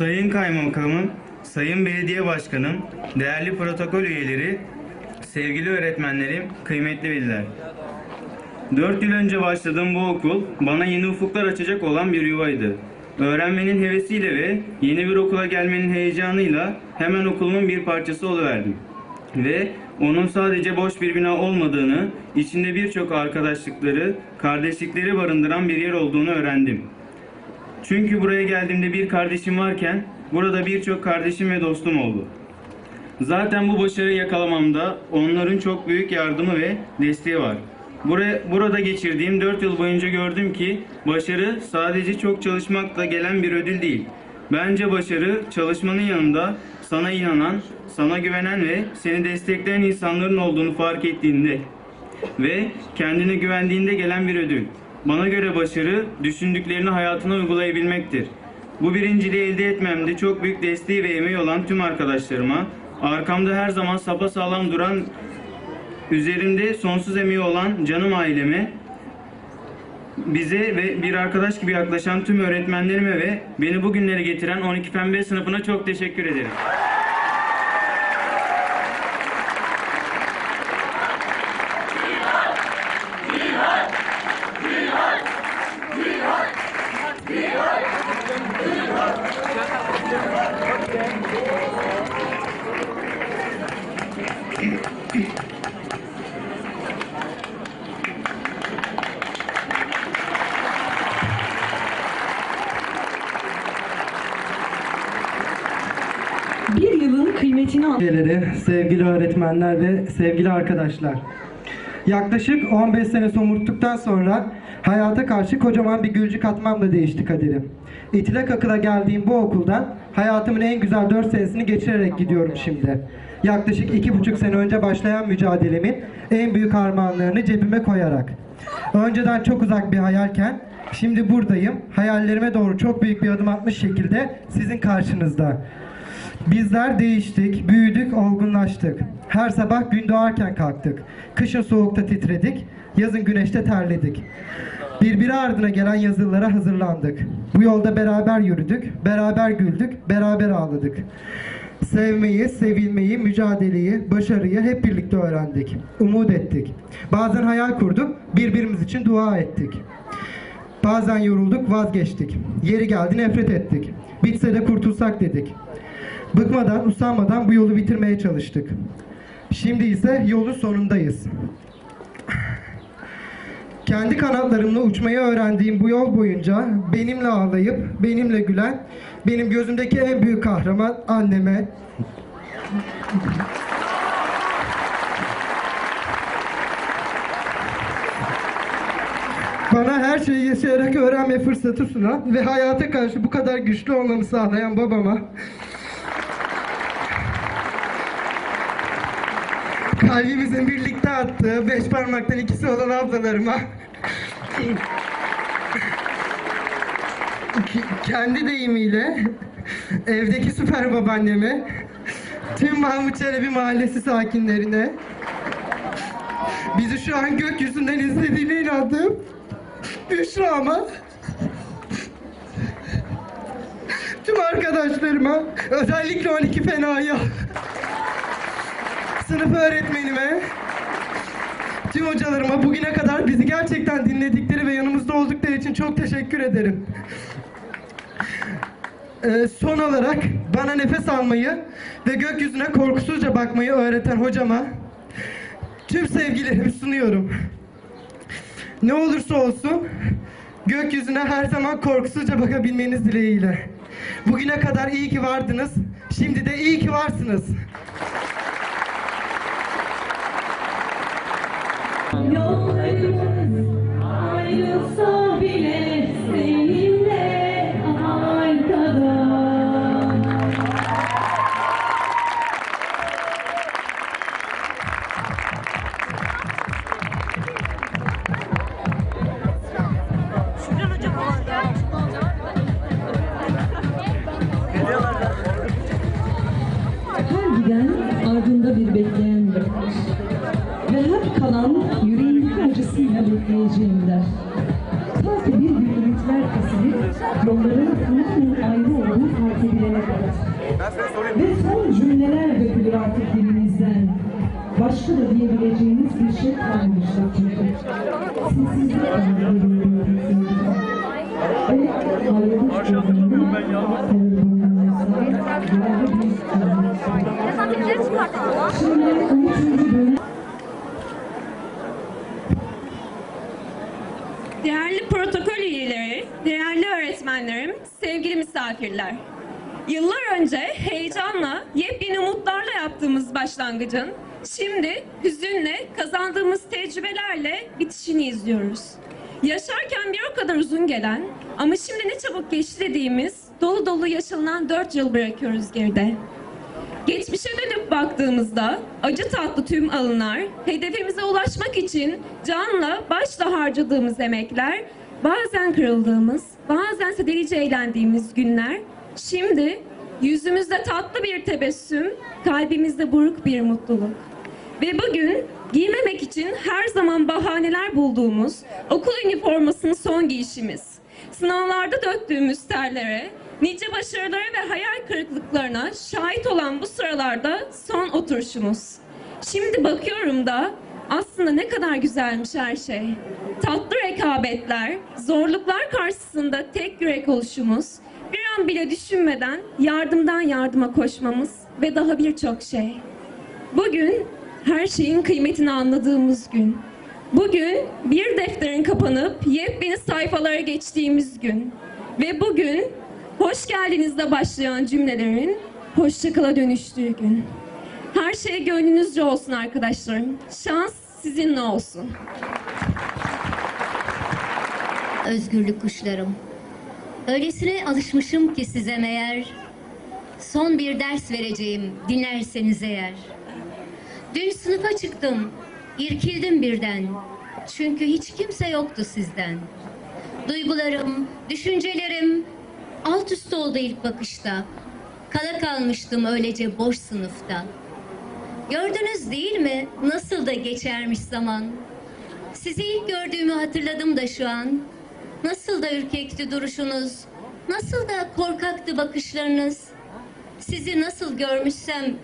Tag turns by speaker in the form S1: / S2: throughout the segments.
S1: Sayın Kaymakamım, Sayın Belediye Başkanım, değerli protokol üyeleri, sevgili öğretmenlerim, kıymetli veliler. Dört yıl önce başladığım bu okul bana yeni ufuklar açacak olan bir yuvaydı. Öğrenmenin hevesiyle ve yeni bir okula gelmenin heyecanıyla hemen okulumun bir parçası oluverdim. Ve onun sadece boş bir bina olmadığını, içinde birçok arkadaşlıkları, kardeşlikleri barındıran bir yer olduğunu öğrendim. Çünkü buraya geldiğimde bir kardeşim varken burada birçok kardeşim ve dostum oldu. Zaten bu başarıyı yakalamamda onların çok büyük yardımı ve desteği var. Buraya, burada geçirdiğim 4 yıl boyunca gördüm ki başarı sadece çok çalışmakla gelen bir ödül değil. Bence başarı çalışmanın yanında sana inanan, sana güvenen ve seni destekleyen insanların olduğunu fark ettiğinde ve kendine güvendiğinde gelen bir ödül. Bana göre başarı düşündüklerini hayatına uygulayabilmektir. Bu birinciliği elde etmemde çok büyük desteği ve emeği olan tüm arkadaşlarıma, arkamda her zaman sapasağlam duran, üzerimde sonsuz emeği olan canım aileme, bize ve bir arkadaş gibi yaklaşan tüm öğretmenlerime ve beni bugünlere getiren 12 Fen B sınıfına çok teşekkür ederim.
S2: An-
S3: üyeleri, sevgili öğretmenler ve sevgili arkadaşlar. Yaklaşık 15 sene somurttuktan sonra hayata karşı kocaman bir gülcük atmamla değişti kaderim. İtilak akıla geldiğim bu okuldan hayatımın en güzel 4 senesini geçirerek gidiyorum şimdi. Yaklaşık iki buçuk sene önce başlayan mücadelemin en büyük armağanlarını cebime koyarak. Önceden çok uzak bir hayalken şimdi buradayım. Hayallerime doğru çok büyük bir adım atmış şekilde sizin karşınızda. Bizler değiştik, büyüdük, olgunlaştık. Her sabah gün doğarken kalktık. Kışın soğukta titredik, yazın güneşte terledik. Birbiri ardına gelen yazılara hazırlandık. Bu yolda beraber yürüdük, beraber güldük, beraber ağladık. Sevmeyi, sevilmeyi, mücadeleyi, başarıyı hep birlikte öğrendik. Umut ettik. Bazen hayal kurduk, birbirimiz için dua ettik. Bazen yorulduk, vazgeçtik. Yeri geldi nefret ettik. Bitse de kurtulsak dedik. Bıkmadan, usanmadan bu yolu bitirmeye çalıştık. Şimdi ise yolun sonundayız. Kendi kanatlarımla uçmayı öğrendiğim bu yol boyunca benimle ağlayıp benimle gülen, benim gözümdeki en büyük kahraman anneme, Bana her şeyi yaşayarak öğrenme fırsatı sunan ve hayata karşı bu kadar güçlü olmamı sağlayan babama, kalbimizin birlikte attığı beş parmaktan ikisi olan ablalarıma, kendi deyimiyle evdeki süper babaanneme, tüm Mahmut Çelebi mahallesi sakinlerine, bizi şu an gökyüzünden izlediğine inandığım Büşra'ma, tüm arkadaşlarıma, özellikle 12 fenaya, sınıf öğretmenime, tüm hocalarıma bugüne kadar bizi gerçekten dinledikleri ve yanımızda oldukları için çok teşekkür ederim. Ee, son olarak bana nefes almayı ve gökyüzüne korkusuzca bakmayı öğreten hocama tüm sevgilerimi sunuyorum. Ne olursa olsun gökyüzüne her zaman korkusuzca bakabilmeniz dileğiyle. Bugüne kadar iyi ki vardınız. Şimdi de iyi ki varsınız.
S2: 안녕. Başka da diyebileceğimiz bir şey kalmamıştır çünkü. Sessizlik Ve ayrılık çözümünü sarılığımızda değerli bir Şimdi 13. bölüm
S4: Değerli protokol üyeleri, değerli öğretmenlerim, sevgili misafirler. Yıllar önce heyecanla, yepyeni umutlarla yaptığımız başlangıcın şimdi hüzünle, kazandığımız tecrübelerle bitişini izliyoruz. Yaşarken bir o kadar uzun gelen ama şimdi ne çabuk geçti dediğimiz dolu dolu yaşanan dört yıl bırakıyoruz geride. Geçmişe dönüp baktığımızda acı tatlı tüm alınlar, hedefimize ulaşmak için canla başla harcadığımız emekler, bazen kırıldığımız, bazen delice eğlendiğimiz günler, şimdi yüzümüzde tatlı bir tebessüm, kalbimizde buruk bir mutluluk. Ve bugün giymemek için her zaman bahaneler bulduğumuz okul üniformasının son giyişimiz. Sınavlarda döktüğümüz terlere, nice başarılara ve hayal kırıklıklarına şahit olan bu sıralarda son oturuşumuz. Şimdi bakıyorum da aslında ne kadar güzelmiş her şey. Tatlı rekabetler, zorluklar karşısında tek yürek oluşumuz, an bile düşünmeden yardımdan yardıma koşmamız ve daha birçok şey. Bugün her şeyin kıymetini anladığımız gün. Bugün bir defterin kapanıp yepyeni sayfalara geçtiğimiz gün. Ve bugün hoş geldinizle başlayan cümlelerin hoşçakala dönüştüğü gün. Her şey gönlünüzce olsun arkadaşlarım. Şans sizinle olsun.
S5: özgürlük kuşlarım. Öylesine alışmışım ki size meğer, son bir ders vereceğim dinlerseniz eğer. Dün sınıfa çıktım, irkildim birden, çünkü hiç kimse yoktu sizden. Duygularım, düşüncelerim alt üst oldu ilk bakışta. Kala kalmıştım öylece boş sınıfta. Gördünüz değil mi nasıl da geçermiş zaman. Sizi ilk gördüğümü hatırladım da şu an. Nasıl da ürkekti duruşunuz, nasıl da korkaktı bakışlarınız. Sizi nasıl görmüşsem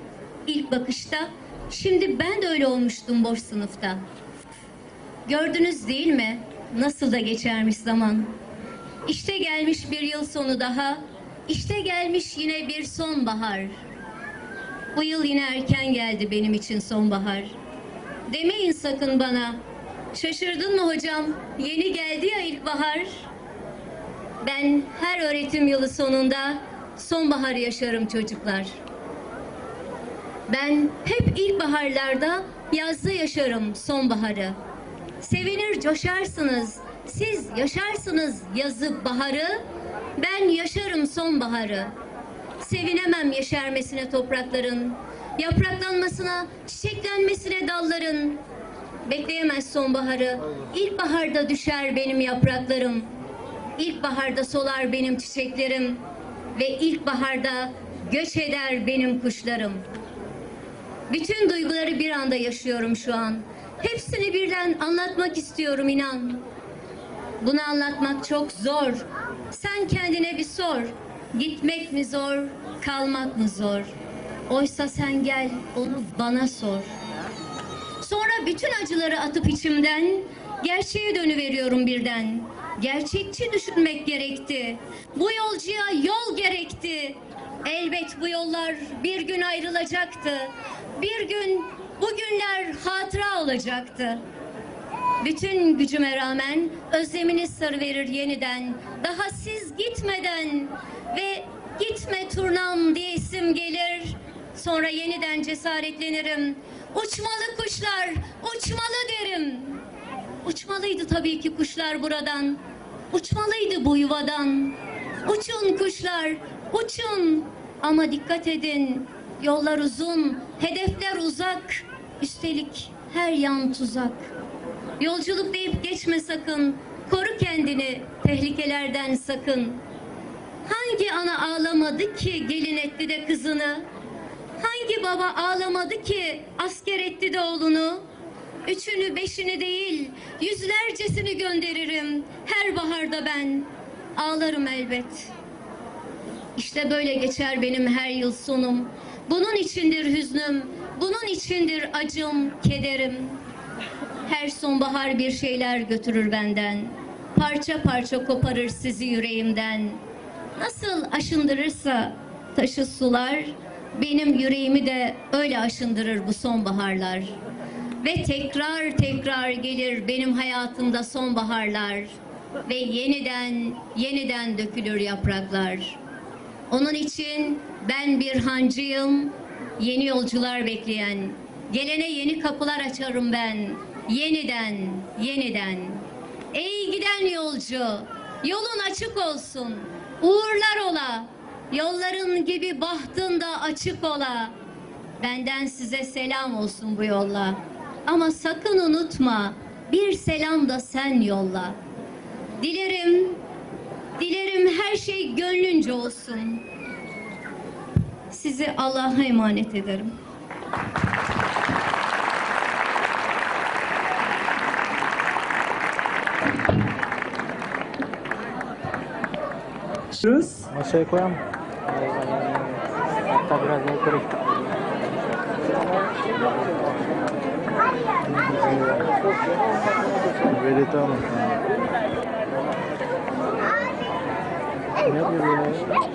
S5: ilk bakışta, şimdi ben de öyle olmuştum boş sınıfta. Gördünüz değil mi? Nasıl da geçermiş zaman. İşte gelmiş bir yıl sonu daha, işte gelmiş yine bir sonbahar. Bu yıl yine erken geldi benim için sonbahar. Demeyin sakın bana. Şaşırdın mı hocam? Yeni geldi ya ilkbahar. Ben her öğretim yılı sonunda sonbahar yaşarım çocuklar. Ben hep ilkbaharlarda yazda yaşarım sonbaharı. Sevinir coşarsınız. Siz yaşarsınız yazı baharı. Ben yaşarım sonbaharı. Sevinemem yeşermesine toprakların, yapraklanmasına, çiçeklenmesine dalların. Bekleyemez sonbaharı. İlkbaharda düşer benim yapraklarım. İlkbaharda solar benim çiçeklerim. Ve ilkbaharda göç eder benim kuşlarım. Bütün duyguları bir anda yaşıyorum şu an. Hepsini birden anlatmak istiyorum inan. Bunu anlatmak çok zor. Sen kendine bir sor. Gitmek mi zor, kalmak mı zor? Oysa sen gel, onu bana sor. Sonra bütün acıları atıp içimden gerçeğe dönüveriyorum birden. Gerçekçi düşünmek gerekti. Bu yolcuya yol gerekti. Elbet bu yollar bir gün ayrılacaktı. Bir gün bu günler hatıra olacaktı. Bütün gücüme rağmen özleminiz sarıverir yeniden. Daha siz gitmeden ve gitme turnam diye isim gelir. Sonra yeniden cesaretlenirim. Uçmalı kuşlar, uçmalı derim. Uçmalıydı tabii ki kuşlar buradan. Uçmalıydı bu yuvadan. Uçun kuşlar, uçun. Ama dikkat edin. Yollar uzun, hedefler uzak. Üstelik her yan tuzak. Yolculuk deyip geçme sakın. Koru kendini tehlikelerden sakın. Hangi ana ağlamadı ki gelin etti de kızını? Hangi baba ağlamadı ki asker etti de oğlunu? Üçünü beşini değil yüzlercesini gönderirim her baharda ben. Ağlarım elbet. İşte böyle geçer benim her yıl sonum. Bunun içindir hüznüm, bunun içindir acım, kederim. Her sonbahar bir şeyler götürür benden. Parça parça koparır sizi yüreğimden. Nasıl aşındırırsa taşı sular, benim yüreğimi de öyle aşındırır bu sonbaharlar. Ve tekrar tekrar gelir benim hayatımda sonbaharlar. Ve yeniden, yeniden dökülür yapraklar. Onun için ben bir hancıyım, yeni yolcular bekleyen. Gelene yeni kapılar açarım ben. Yeniden, yeniden. Ey giden yolcu, yolun açık olsun. Uğurlar ola. Yolların gibi bahtın da açık ola. Benden size selam olsun bu yolla. Ama sakın unutma, bir selam da sen yolla. Dilerim, dilerim her şey gönlünce olsun. Sizi Allah'a emanet ederim.
S6: Masaya koyalım. Hatta biraz yukarı. Vedat Hanım. Ne yapıyor ya?